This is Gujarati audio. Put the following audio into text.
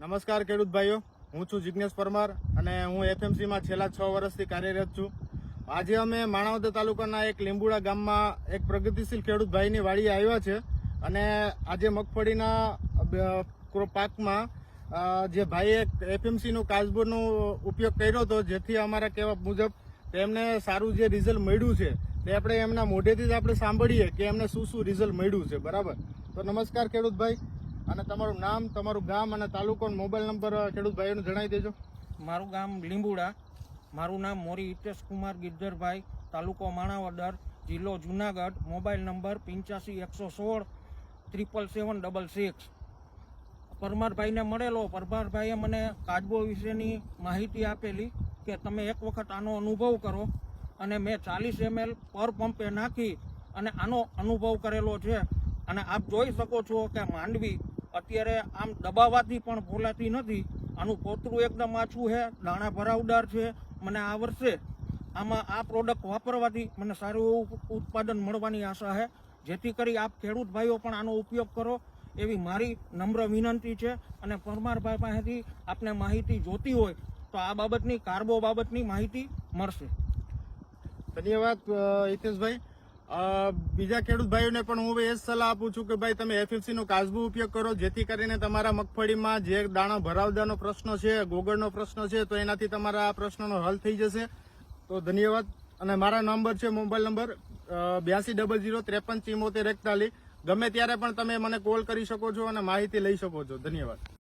નમસ્કાર ખેડૂત ભાઈઓ. હું છું જિજ્ઞેશ પરમાર અને હું એફએમસીમાં છેલ્લા છ વર્ષથી કાર્યરત છું. આજે અમે માણાવદર તાલુકાના એક લીંબુડા ગામમાં એક પ્રગતિશીલ ખેડૂત ભાઈની વાડીએ આવ્યા છે અને આજે મગફળીના પાકમાં જે ભાઈએ એફએમસીનું કાચબોનો ઉપયોગ કર્યો હતો, જેથી અમારા કહેવા મુજબ તેમને સારું જે રિઝલ્ટ મળ્યું છે તે આપણે એમના મોઢેથી જ આપણે સાંભળીએ કે એમને શું શું રિઝલ્ટ મળ્યું છે. બરાબર? તો નમસ્કાર ખેડૂત ભાઈ. અને તમારું નામ, તમારું ગામ અને તાલુકો મોબાઈલ નંબર ખેડૂત ભાઈઓને જણાવી દેજો. મારું ગામ લીંબુડા. મારું નામ મોરી હિતેશ કુમાર ગિદ્ધરભાઈ તાલુકો માણાવદર, જિલ્લો જુનાગઢ. મોબાઈલ નંબર પંચ્યાસી એકસો સોળ ત્રિપલ સેવન ડબલ સિક્સ. પરમારભાઈને મળેલો. પરમારભાઈએ મને કાચબો વિશેની માહિતી આપેલી કે તમે એક વખત આનો અનુભવ કરો અને મેં ચાલીસ એમએલ પર પંપે નાખી અને આનો અનુભવ કરેલો છે. અને આપ જોઈ શકો છો કે માંડવી અત્યારે આમ દબાવાથી પણ ફોલાતી નથી. આનું પોતરું એકદમ આછું છે, દાણા ભરાવદાર છે. મને આ વર્ષે આમાં આ પ્રોડક્ટ વાપરવાથી મને સારું એવું ઉત્પાદન મળવાની આશા છે. જેથી કરી આપ ખેડૂત ભાઈઓ પણ આનો ઉપયોગ કરો. એવી મારી નમ્ર વિનંતી છે અને પરમારભાઈ પાસેથી આપને માહિતી જોતી હોય તો આ બાબતની, કાર્બો બાબતની માહિતી મળશે. ધન્યવાદ હિતેશભાઈ. બીજા ખેડૂત ભાઈઓને પણ હું એ સલાહ આપું છું કે ભાઈ તમે એફએફસી નો કાચબો ઉપયોગ કરો, જેથી કરીને તમારા મગફળીમાં જે દાણા ભરાવદાનો પ્રશ્ન છે, ગોગળનો પ્રશ્ન છે, તો એનાથી તમારા આ પ્રશ્નનો હલ થઈ જશે. તો ધન્યવાદ. અને મારા નંબર છે, મોબાઈલ નંબર બ્યાસી ડબલ જીરો ત્રેપન ચિમોતેર એકતાલીસ. ગમે ત્યારે પણ તમે મને કોલ કરી શકો છો અને માહિતી લઈ શકો છો. ધન્યવાદ.